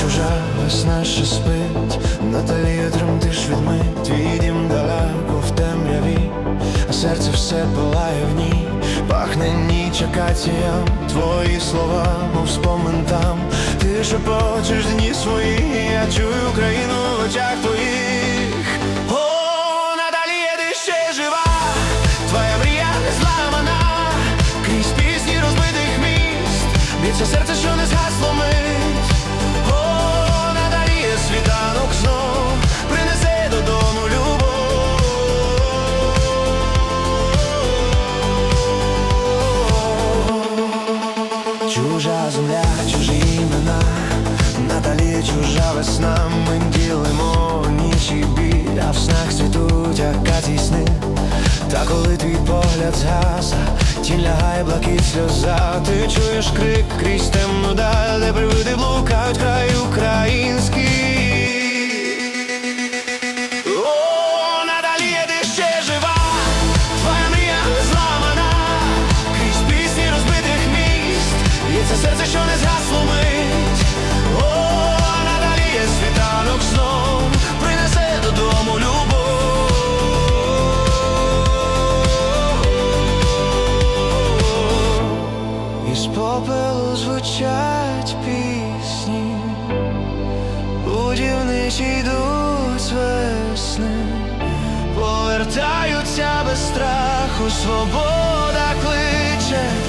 чужа, весна ще спить, Наталія тремтиш від ми, твій дім далеко в темряві, а серце все палає в ній, пахне ніч акаціям твої слова, мов спомин там, ти шепочеш дні свої, я чую країну очах. Весна, ми ділимо ніч і біль, а в снах світуть акації сни. Та коли твій погляд згаса, тінь лягає блакить сльоза, ти чуєш крик крізь темну даль, де привиди блукають край Тричі йдуть весни, повертаються без страху, свобода кличе.